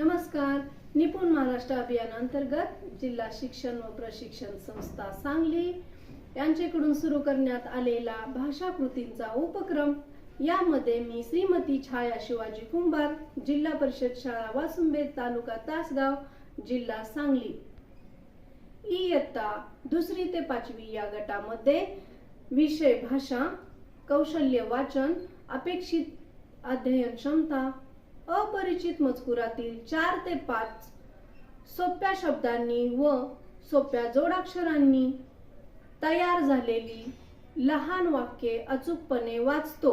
नमस्कार. निपुण महाराष्ट्र अभियान अंतर्गत जिल्हा शिक्षण व प्रशिक्षण संस्था सांगली यांच्याकडून सुरू करण्यात आलेला भाषा कृतींचा उपक्रम. यामध्ये मी श्रीमती छाया शिवाजी कुंभार जिल्हा परिषद शाळा वासुंबे तालुका तासगाव जिल्हा सांगली. इयत्ता दुसरी ते पाचवी या गटामध्ये विषय भाषा कौशल्य वाचन अपेक्षित अध्ययन क्षमता अपरिचित मजकुरातील चार ते पाच सोप्या शब्दांनी व सोप्या जोडाक्षरांनी तयार झालेली लहान वाक्ये अचूकपणे वाचतो.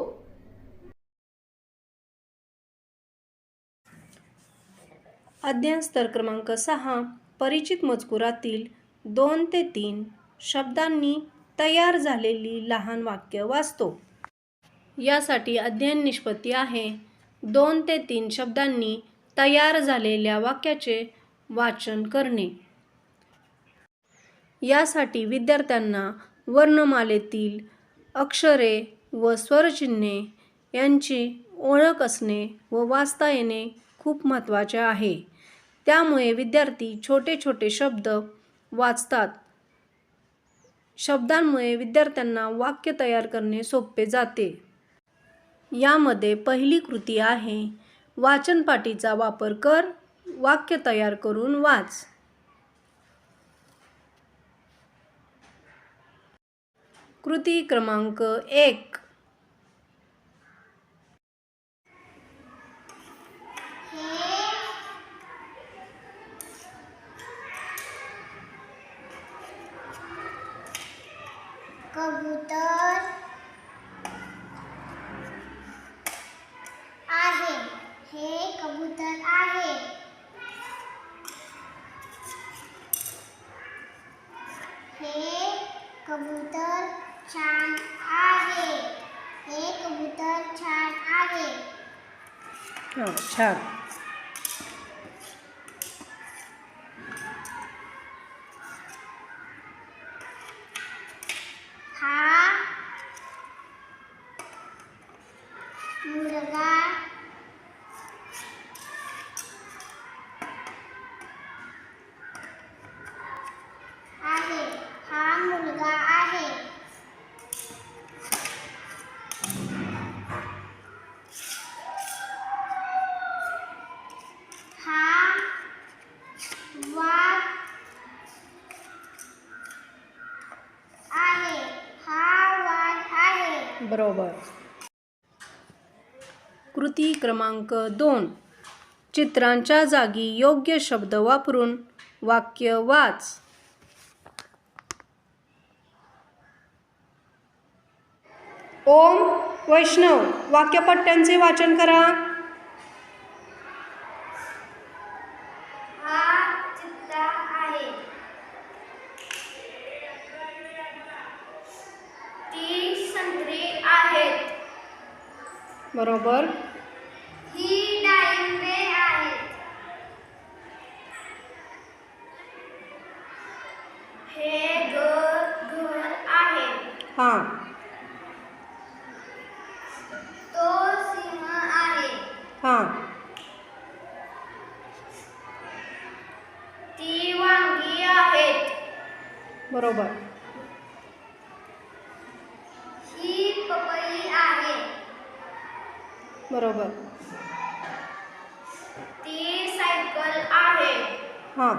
अध्ययन स्तर क्रमांक सहा परिचित मजकुरातील दोन ते तीन शब्दांनी तयार झालेली लहान वाक्य वाचतो. यासाठी अध्ययन निष्पत्ती आहे. दोन ते तीन शब्दांनी तयार झालेल्या वाक्याचे वाचन करणे. यासाठी विद्यार्थ्यांना वर्णमालेतील अक्षरे व स्वरचिन्हे यांची ओळख असणे व वाचता येणे खूप महत्त्वाचे आहे. त्यामुळे विद्यार्थी छोटे छोटे शब्द वाचतात. शब्दांमुळे विद्यार्थ्यांना वाक्य तयार करणे सोपे जाते. यामध्ये पहिली कृती आहे वाचनपाटीचा वापर कर वाक्य तयार करून वाच. कृती क्रमांक एक. कबूतर आहे हे कबूतर आहे हे कबूतर छान आहे हे कबूतर छान आहे हां छान हा मुलगा आहे हा मुलगा आहे हा वाघ आहे हा वाघ आहे बरोबर. कृती क्रमांक दोन. चित्रांच्या जागी योग्य शब्द वापरून वाक्य वाच. ओम वैष्णव वाक्यपट्ट्यांचे वाचन करा हा चित्ता आहे ती संत्री आहेत बरोबर ही डाळिंबे आहेत हे घर घर आहे हां तो सिंह आहे हां ती वांगी आहेत बरोबर ही पपई आहे बरोबर ती सायकल आहे हां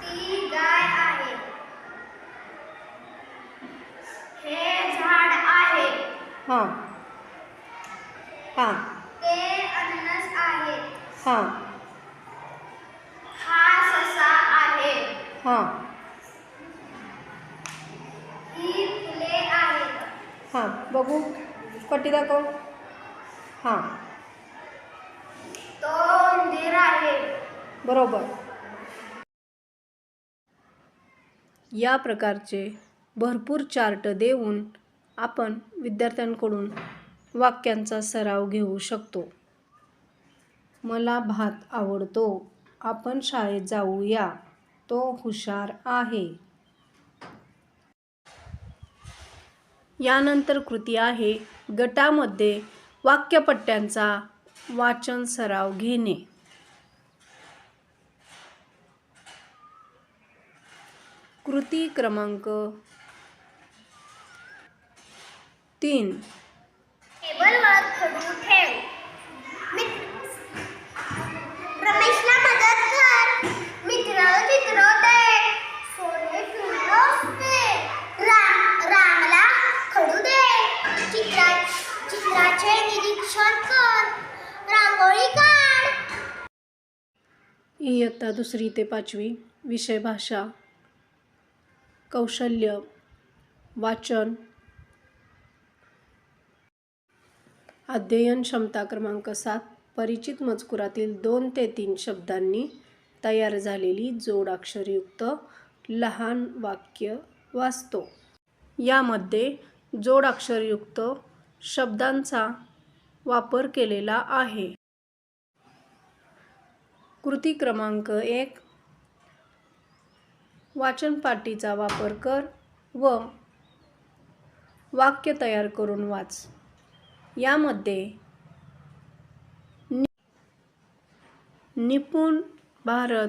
ती गाय आहे हे झाड आहे हां हां ते अननस आहे हां हा ससा आहे हां ही हां बघू. पट्टी दाखव. हां. तो उंदीर आहे. बरोबर. या प्रकारचे भरपूर चार्ट देऊन आपण विद्यार्थ्यांकडून वाक्यांचा सराव घेऊ शकतो. मला भात आवडतो. आपण शाळेत जाऊया. तो हुशार आहे. यानंतर कृती आहे गटामध्ये वाक्यपट्ट्यांचा वाचन सराव घेणे. कृती क्रमांक तीन टेबलवर खडू ठेव मित्र रमेशला मदत कर मित्र चित्र दे सोने फुलं दे राम रामला खडू दे चित्रा चित्राचे निरीक्षण कर रांगोळी काढ इयत्ता दुसरी ते पाचवी विषय भाषा कौशल्य वाचन. अध्ययन क्षमता क्रमांक सात परिचित मजकुरातील दोन ते तीन शब्दांनी तयार झालेली जोडाक्षरयुक्त लहान वाक्य वाचतो. यामध्ये जोडाक्षरयुक्त शब्दांचा वापर केलेला आहे. कृती क्रमांक एक. वाचनपाटीचा वापर कर व वाक्य तयार करून वाच. यामध्ये नि- निपुण भारत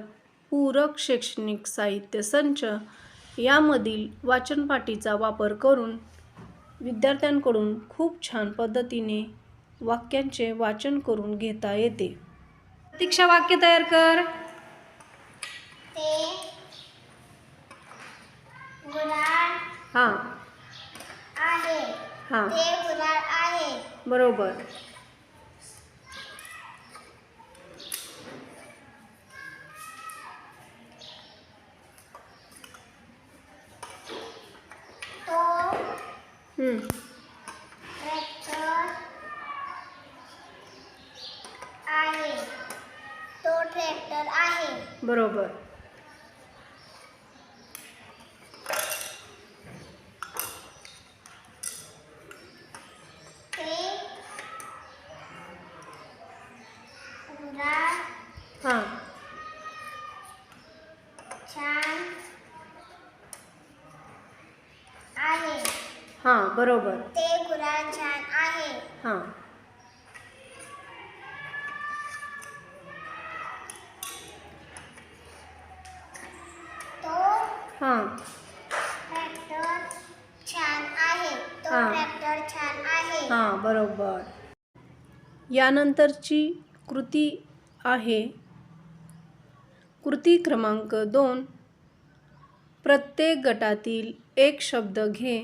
पूरक शैक्षणिक साहित्य संच यामधील वाचनपाटीचा वापर करून विद्यार्थ्यांकडून खूप छान पद्धतीने वाक्यांचे वाचन करून घेता येते. प्रतीक्षा वाक्य तयार कर. हां. आहे. हां. ते गुराळ आहे. बरोबर. तो हं, ट्रॅक्टर आहे तो ट्रॅक्टर आहे. बरोबर. हां. छान आहे. हां बरोबर ते गुराळ छान आहे हां तो हां ट्रॅक्टर छान आहे तो हा. ट्रॅक्टर छान आहे हां बरोबर यानंतरची कृती आहे. कृती क्रमांक दोन. प्रत्येक गटातील एक शब्द घे.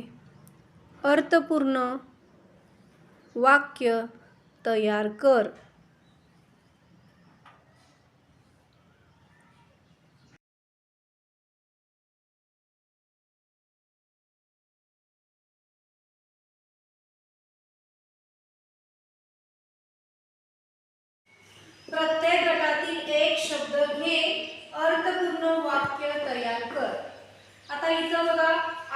अर्थपूर्ण वाक्य तयार कर प्रत्येक गटातील एक शब्द घे अर्थपूर्ण वाक्य तयार कर आता इथं बघा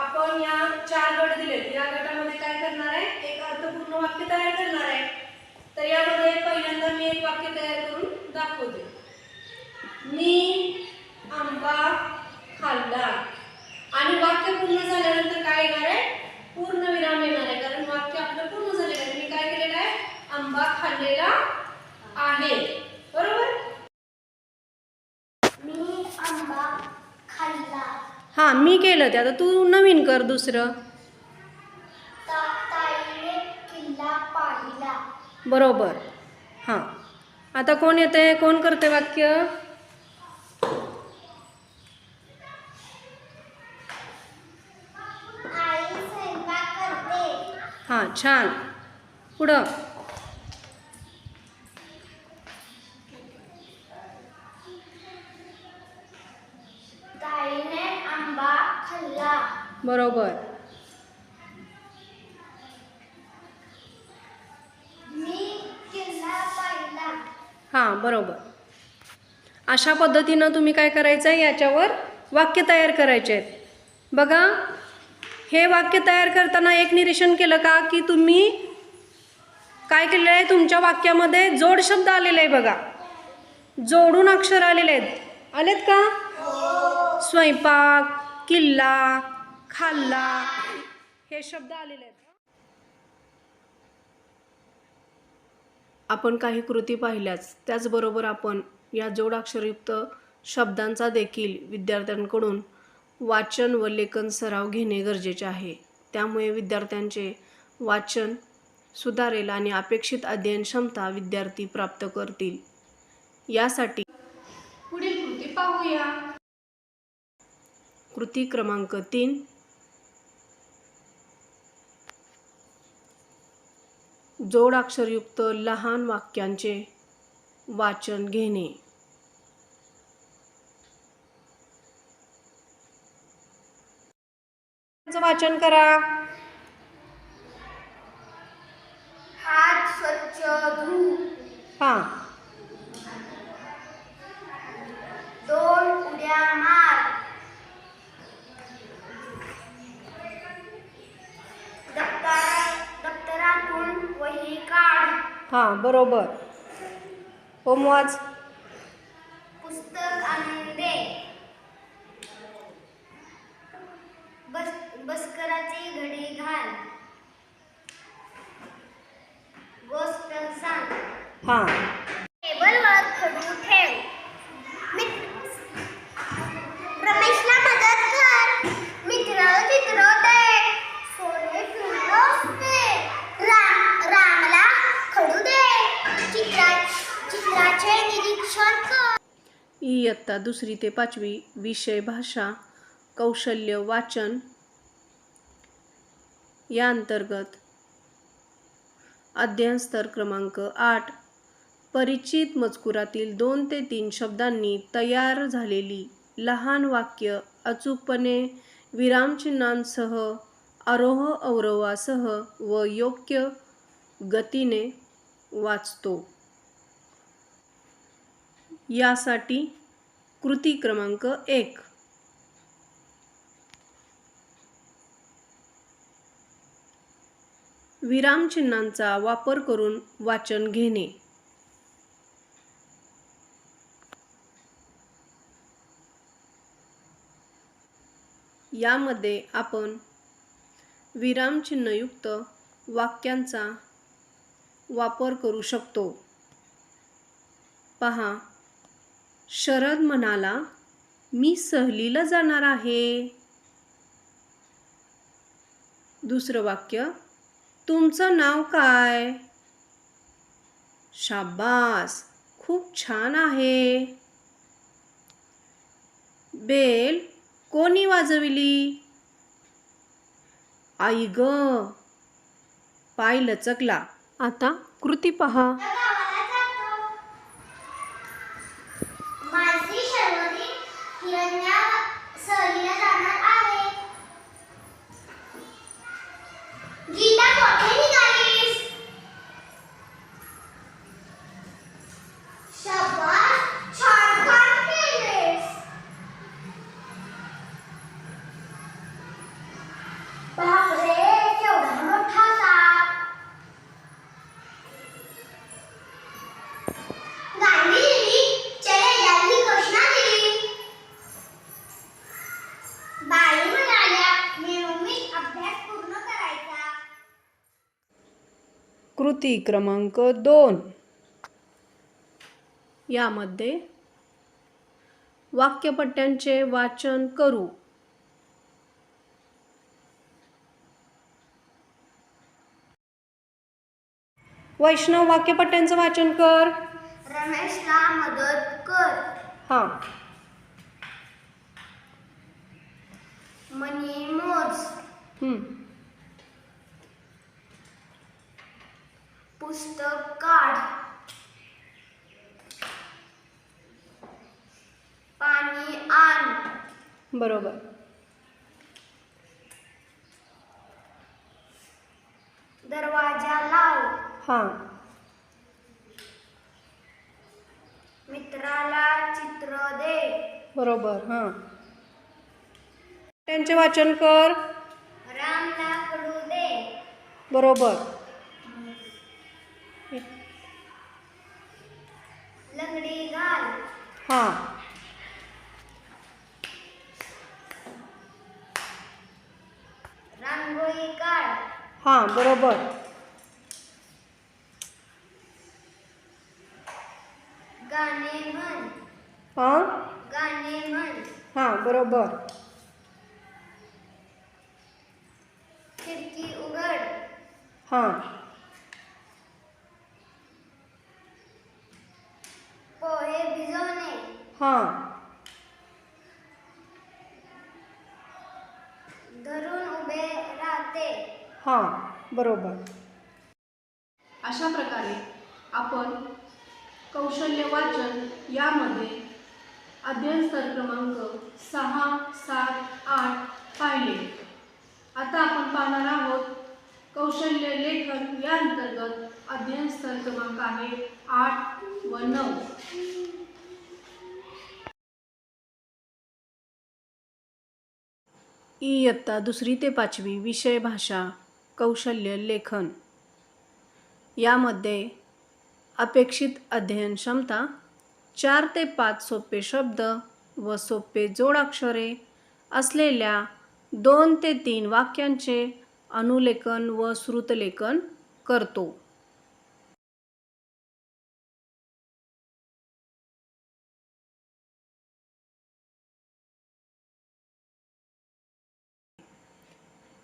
आपण या चार गट दिलेत या गटामध्ये काय करणार आहे एक अर्थपूर्ण वाक्य तयार करणार आहे तर यामध्ये पहिल्यांदा मी एक वाक्य तयार करून दाखवते. मी आंबा खाल्ला. आणि वाक्य पूर्ण झाल्यानंतर काय येणार आहे? पूर्ण विराम येणार आहे. कारण वाक्य आपलं पूर्ण झालेलं आहे. मी काय केलेलं आहे? आंबा खाल्लेला आहे. बरोबर? मी आंबा खाल्ला. हां मी केलं ते. आता तू नवीन कर दुसरं ता- ताईने किल्ला पाहिला बरोबर. हां. आता कोण येते कोण करते वाक्य? हां छान. पुढं. बरोबर मी किल्ला पाहिला हां बरोबर. अशा पद्धतीनं तुम्ही काय करायचं आहे याच्यावर वाक्य तयार करायचे आहेत. बघा हे वाक्य तयार करताना एक निरीक्षण केलं का? की तुम्ही काय केलेलं आहे? तुमच्या वाक्यामध्ये जोड शब्द आलेले आहे बघा. जोडून अक्षर आलेले आहेत. आलेत का? स्वयंपाक किल्ला खाल्ला हे शब्द आलेले आहेत. आपण काही कृती पाहिल्याच त्याचबरोबर आपण या जोडाक्षरयुक्त शब्दांचा देखील विद्यार्थ्यांकडून वाचन व लेखन सराव घेणे गरजेचे आहे. त्यामुळे विद्यार्थ्यांचे वाचन सुधारेल आणि अपेक्षित अध्ययन क्षमता विद्यार्थी प्राप्त करतील. यासाठी पुढील कृती पाहूया. कृती क्रमांक तीन जोडाक्षरयुक्त लहान वाक्यांचे वाचन घेणे. वाचन करा. हात स्वच्छ धु. हा. दोन उड्या मार. दप्तरा हा बरोबर. ओम वाच पुस्तक आणून दे बस बस्कराची घडी घाल. गोष्ट सांग. हा. टेबलवर खडू ठेव मित्र रमेशला मदत कर मित्र चित्र दे सोने फुलं दे राम रामला खडू दे चित्रा चित्राचे निरीक्षण कर इयत्ता दुसरी ते पाचवी विषय भाषा कौशल्य वाचन या अंतर्गत. अध्ययन स्तर क्रमांक आठ. परिचित मजकुरातील दोन ते तीन शब्दांनी तयार झालेली लहान वाक्य अचूकपणे विरामचिन्हांसह आरोह अवरोहासह व योग्य गतीने वाचतो. यासाठी कृती क्रमांक एक. विरामचिन्हांचा वापर करून वाचन घेणे. यामध्ये आपण विरामचिन्हयुक्त वाक्यांचा वापर करू शकतो. पहा. शरद म्हणाला मी सहलीला जाणार आहे. दुसरं वाक्य तुमचं नाव काय? शाबास खूप छान आहे. बेल कोणी वाजविली? आई ग. पाय लचकला. आता कृती पहा. कृती क्रमांक दोन. यामध्ये वाक्यपट्ट्यांचे वाचन करू. वैष्णव वाक्यपट्ट्यांचं वाचन कर. रमेशला मदत कर. हां. मनी मोज. पुस्तक काढ. पाणी आण. बरोबर. दरवाजा लाव. हां. मित्राला चित्र दे. बरोबर हां. त्यांचे वाचन कर. रामला कडू दे. बरोबर. लंगडी घाल. हां. रांगोळी काढ. हां बरोबर. गाणे म्हण. हां? गाणे म्हण. हां बरोबर खिडकी उघड हां पोहे भिजवणे हां धरून उभे राहते हां बरोबर. अशा प्रकारे आपण कौशल्य वाचन यामध्ये अध्ययन स्तर क्रमांक सहा सात आठ पाहिले. आता आपण पाहणार आहोत कौशल्य लेखन या अंतर्गत अध्ययन स्तर क्रमांक आहे आठ व नऊ. इयत्ता दुसरी ते पाचवी विषय भाषा. कौशल्य लेखन यामध्ये अपेक्षित अध्ययन क्षमता चार ते पाच सोपे शब्द व सोपे जोडाक्षरे असलेल्या दोन ते तीन वाक्यांचे अनुलेखन व श्रुतलेखन करतो.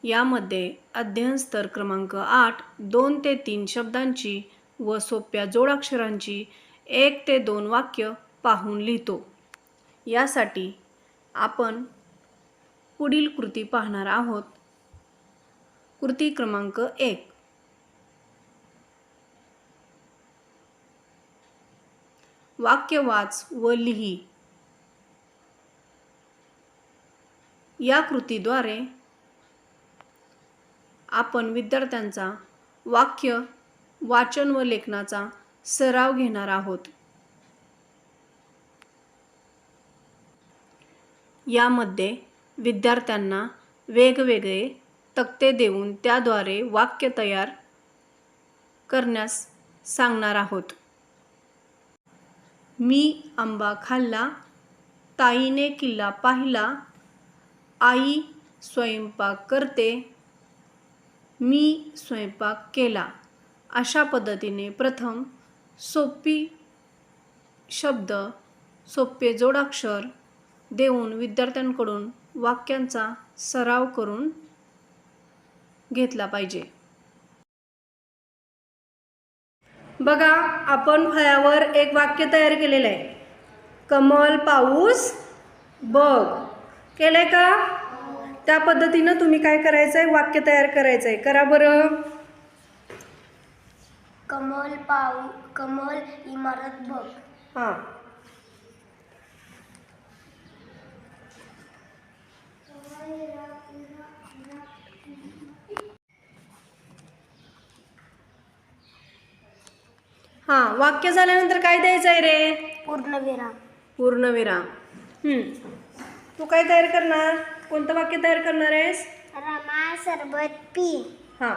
यामध्ये अध्ययन स्तर क्रमांक आठ दोन ते तीन शब्दांची व सोप्या जोडाक्षरांची एक ते दोन वाक्य पाहून लिहितो. यासाठी आपण पुढील कृती पाहणार आहोत. कृती क्रमांक एक. वाक्य वाच व लिही. या कृतीद्वारे आपण विद्यार्थ्यांचा वाक्य वाचन व लेखनाचा सराव घेणार आहोत. यामध्ये विद्यार्थ्यांना वेगवेगळे तक्ते देऊन त्याद्वारे वाक्य तयार करण्यास सांगणार आहोत. मी आंबा खाल्ला ताईने किल्ला पाहिला आई स्वयंपाक करते मी स्वयंपाक केला. अशा पद्धतीने प्रथम सोपी शब्द सोपे जोडाक्षर देऊन विद्यार्थ्यांकडून वाक्यांचा सराव करून घेतला पाहिजे. बघा आपण फळ्यावर एक वाक्य तयार केलेलं आहे. कमल पाऊस बघ. केलं आहे का? त्या पद्धतीनं तुम्ही काय करायचं आहे वाक्य तयार करायचं आहे करा बरं. कमल पाऊ कमल इमारत बघ. हां. हां वाक्य झाल्यानंतर काय द्यायचं आहे रे? पूर्णविराम. पूर्णविराम. हं. तू काय तयार करणार? कोणतं वाक्य तयार करणार आहेस? रमा सरबत पी. हां.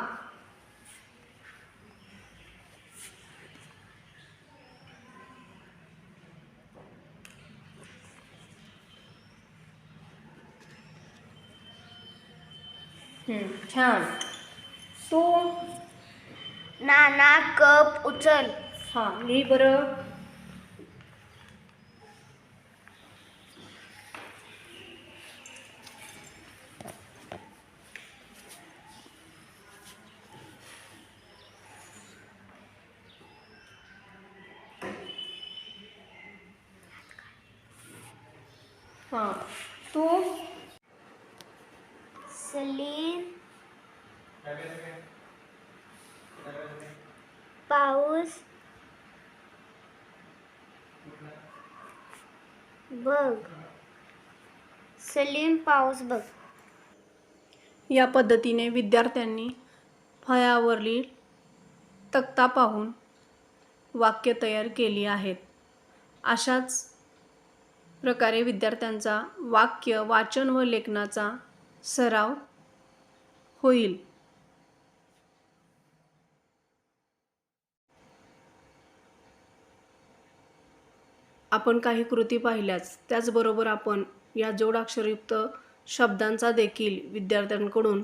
हं, छान. तू? नाना कप उचल. हां लिही बरं हां तू सलीम पाऊस बघ. सलीम पाऊस बघ. या पद्धतीने विद्यार्थ्यांनी फळ्यावरील तक्ता पाहून वाक्य तयार केली आहेत. अशाच प्रकारे विद्यार्थ्यांचा वाक्य वाचन व लेखनाचा सराव होईल. आपण काही कृती पाहिल्याच त्याचबरोबर आपण या जोडाक्षरयुक्त शब्दांचा देखील विद्यार्थ्यांकडून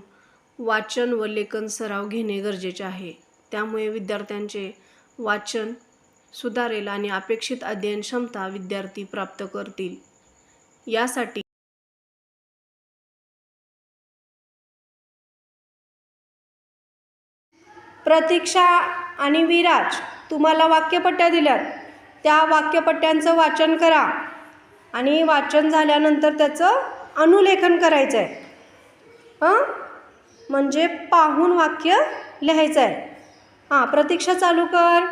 वाचन व लेखन सराव घेणे गरजेचे आहे. त्यामुळे विद्यार्थ्यांचे वाचन सुधारेल आणि अपेक्षित अध्ययन क्षमता विद्यार्थी प्राप्त करतील. यासाठी प्रतीक्षा आणि विराज तुम्हाला वाक्यपट्ट्या दिल्यात. त्या वाक्यपट्ट्यांचं वाचन करा. आणि वाचन झाल्यानंतर त्याचं अनुलेखन करायचं आहे हां? म्हणजे पाहून वाक्य लिहायचं आहे हां प्रतीक्षा चालू कर.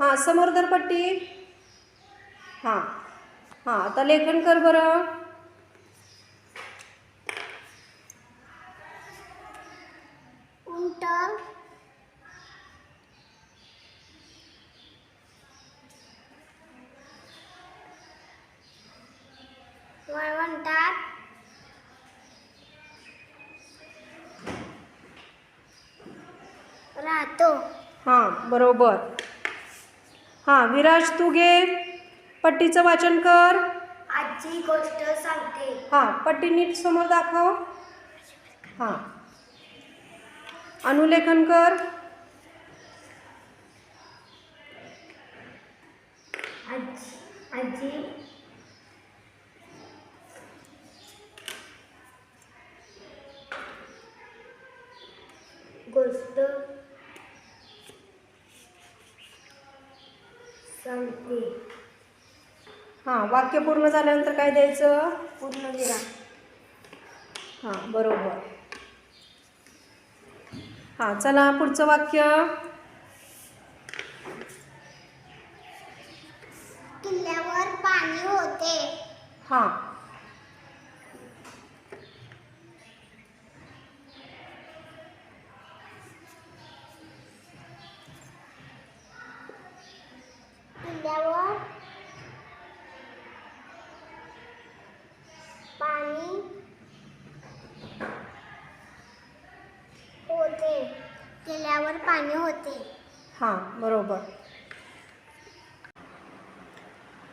हां समोर दरपट्टी हां हां आता लेखन कर बरं. उंट वाळवंटात राहतो. हां बरोबर. हां विराज तू घे. पट्टीचं वाचन कर. आजी गोष्ट सांगते. हां पट्टी नीट समोर दाखव. हां. अनुलेखन कर आजी आजी गोष्ट सांगते हां वाक्य पूर्ण झाल्यानंतर काय द्यायचं? पूर्णविराम हां बरोबर. हां चला पुढचं वाक्य. किल्ल्यावर पाणी होते. हां किल्ल्यावर पाणी होते पाणी होते. हां बरोबर.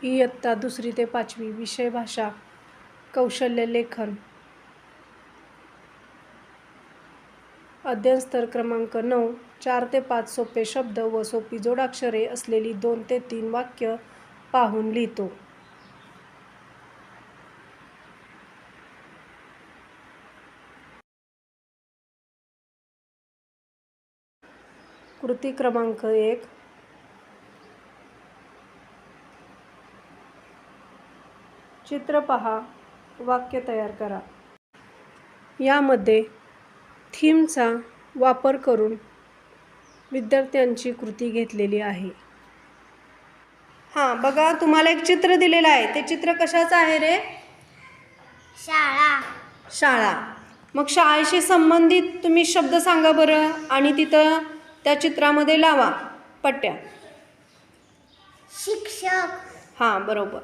इयत्ता दुसरी ते पाचवी विषय भाषा कौशल्य लेखन. अध्ययन स्तर क्रमांक नऊ चार ते पाच सोपे शब्द व सोपी जोडाक्षरे असलेली दोन ते तीन वाक्य पाहून लिहितो. कृती क्रमांक एक. चित्र पहा वाक्य तयार करा. यामध्ये थीमचा वापर करून विद्यार्थ्यांची कृती घेतलेली आहे. हां बघा तुम्हाला एक चित्र दिलेलं आहे. ते चित्र कशाचं आहे रे? शाळा. शाळा. मग शाळेशी संबंधित तुम्ही शब्द सांगा बरं. आणि तिथं त्या चित्रामध्ये लावा. पट्ट्या. शिक्षक. हां बरोबर.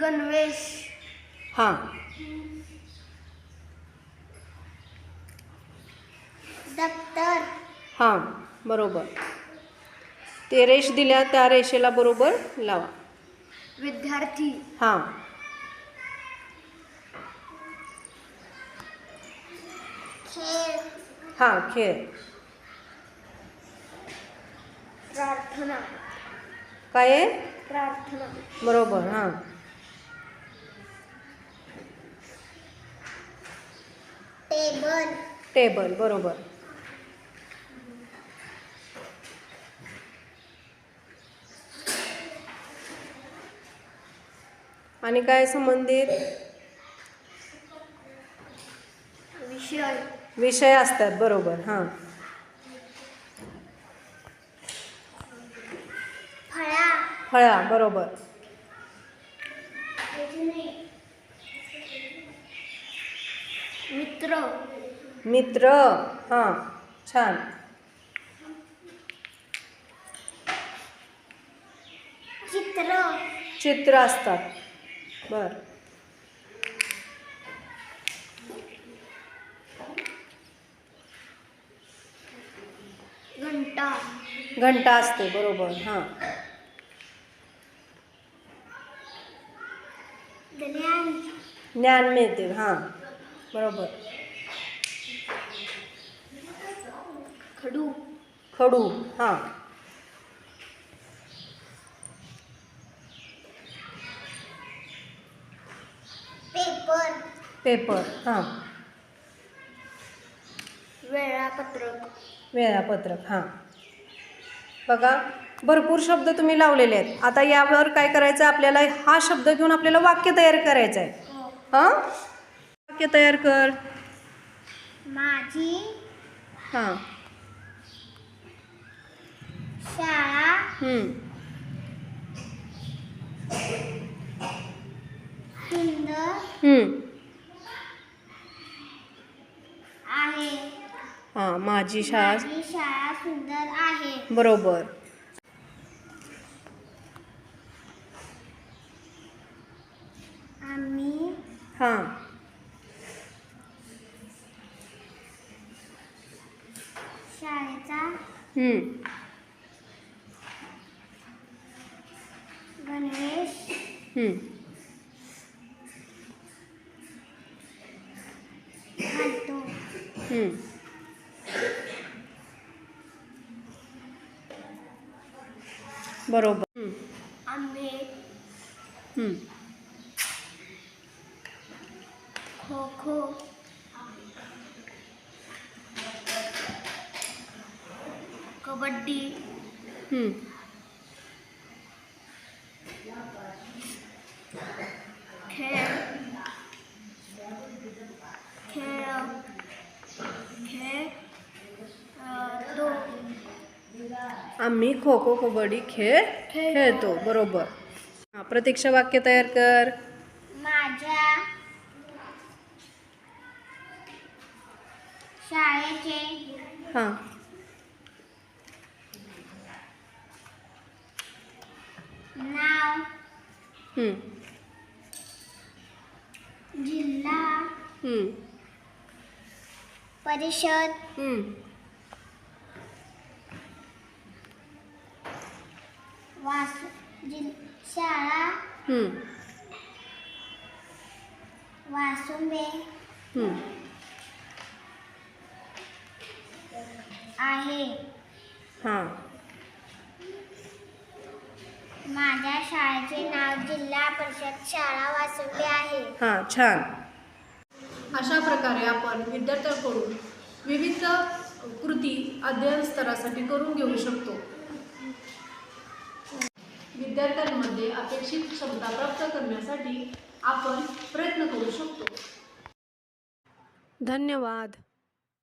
गणवेश. हां. दप्तर. हां बरोबर. ते रेष दिल्या त्या रेषेला बरोबर लावा. विद्यार्थी. हां. हां खेळ. प्रार्थना. काय आहे? प्रार्थना. बरोबर हां. टेबल. टेबल बरोबर. आणि काय संबंधित? विषय. विषय असतात बरोबर हां. फळा. फळा बरोबर. मित्र. मित्र हां छान. चित्र. चित्र असतात बर. घंटा असते बरोबर हां. ज्ञान. ज्ञान मिळते हां बरोबर. खडू. खडू हां. पेपर. पेपर हां. वेळापत्रक. वेळापत्रक हां. बघा भरपूर शब्द तुम्ही लावलेले आहेत. आता यावर काय करायचं आहे आपल्याला हा शब्द घेऊन आपल्याला वाक्य तयार करायचं आहे हां? वाक्य तयार कर. माझी हां. शाळा हम्म. सुंदर. आहे. हां माझी शाळा माझी शाळा सुंदर आहे बरोबर आम्ही हां शाळेचा हम्म. गणवेश हम्म. घालतो हम्म. बरोबर. आंबे हम्म. खो खो कबड्डी हम्म. खेळ खेळ खेळ तो आम्ही खो खो कबड्डी खेळ खेळतो बरोबर हां प्रतीक्षा वाक्य तयार कर माझ्या शाळेचे हां नाव हम्म. जिल्हा हम्म. परिषद हम्म. वास जिल शाळा. हम्म. वासुंबे. हम्म. आहे. हां. माझ्या शाळेचे नाव जिल्हा परिषद शाळा वासुंबे आहे. हां छान. अशा प्रकारे आपण विद्यार्थ्यांकडून विविध कृती अध्ययन स्तरासाठी करून घेऊ शकतो. विद्यार्थ्यांमध्ये अपेक्षित क्षमता प्राप्त करण्यासाठी आपण प्रयत्न करू शकतो. धन्यवाद.